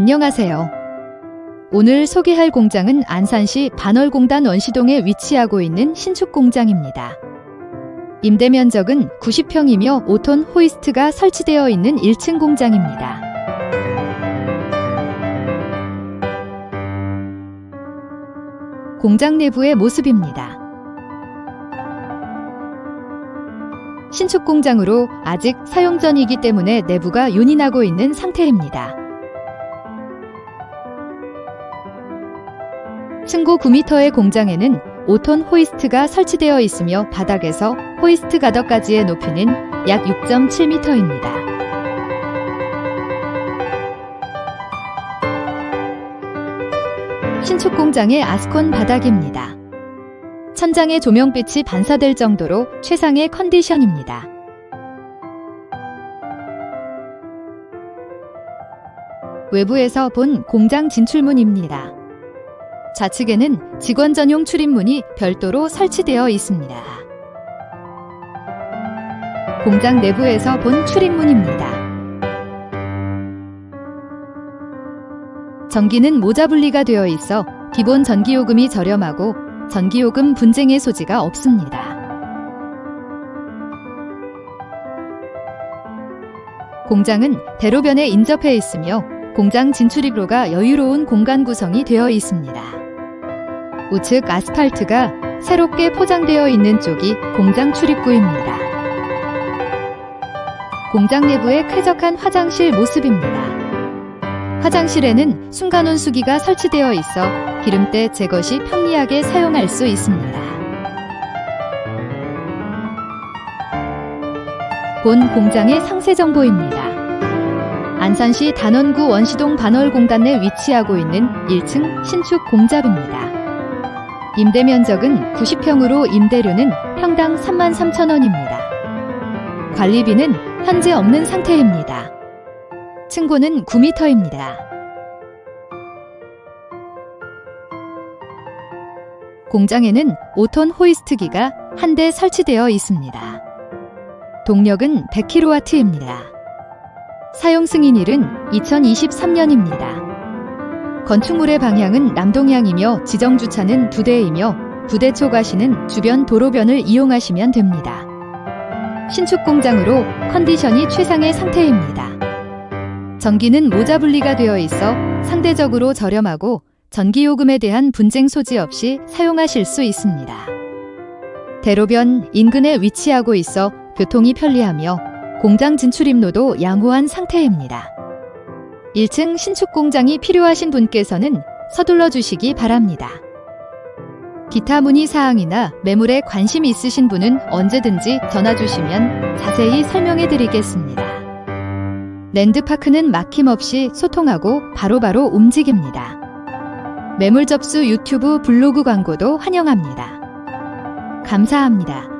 안녕하세요. 오늘 소개할 공장은 안산시 반월공단 원시동에 위치하고 있는 신축 공장입니다. 임대 면적은 90평이며 5톤 호이스트가 설치되어 있는 1층 공장입니다. 공장 내부의 모습입니다. 신축 공장으로 아직 사용 전이기 때문에 내부가 윤이 나고 있는 상태입니다. 층고 9m의 공장에는 5톤 호이스트가 설치되어 있으며 바닥에서 호이스트 가덕까지의 높이는 약 6.7m입니다. 신축 공장의 아스콘 바닥입니다. 천장에 조명빛이 반사될 정도로 최상의 컨디션입니다. 외부에서 본 공장 진출문입니다. 좌측에는 직원 전용 출입문이 별도로 설치되어 있습니다. 공장 내부에서 본 출입문입니다. 전기는 모자 분리가 되어 있어 기본 전기요금이 저렴하고 전기요금 분쟁의 소지가 없습니다. 공장은 대로변에 인접해 있으며 공장 진출입로가 여유로운 공간 구성이 되어 있습니다. 우측 아스팔트가 새롭게 포장되어 있는 쪽이 공장 출입구입니다. 공장 내부의 쾌적한 화장실 모습입니다. 화장실에는 순간온수기가 설치되어 있어 기름때 제거 시 편리하게 사용할 수 있습니다. 본 공장의 상세 정보입니다. 안산시 단원구 원시동 반월공단 내 위치하고 있는 1층 신축 공잡입니다. 임대 면적은 90평으로 임대료는 평당 3만 3천 원입니다. 관리비는 현재 없는 상태입니다. 층고는 9m입니다. 공장에는 5톤 호이스트기가 한 대 설치되어 있습니다. 동력은 100kW입니다. 사용 승인일은 2023년입니다. 건축물의 방향은 남동향이며 지정 주차는 두 대이며 부대 초과시는 주변 도로변을 이용하시면 됩니다. 신축 공장으로 컨디션이 최상의 상태입니다. 전기는 모자 분리가 되어 있어 상대적으로 저렴하고 전기요금에 대한 분쟁 소지 없이 사용하실 수 있습니다. 대로변 인근에 위치하고 있어 교통이 편리하며 공장 진출입로도 양호한 상태입니다. 1층 신축 공장이 필요하신 분께서는 서둘러 주시기 바랍니다. 기타 문의 사항이나 매물에 관심 있으신 분은 언제든지 전화 주시면 자세히 설명해 드리겠습니다. 랜드파크는 막힘없이 소통하고 바로바로 움직입니다. 매물 접수 유튜브 블로그 광고도 환영합니다. 감사합니다.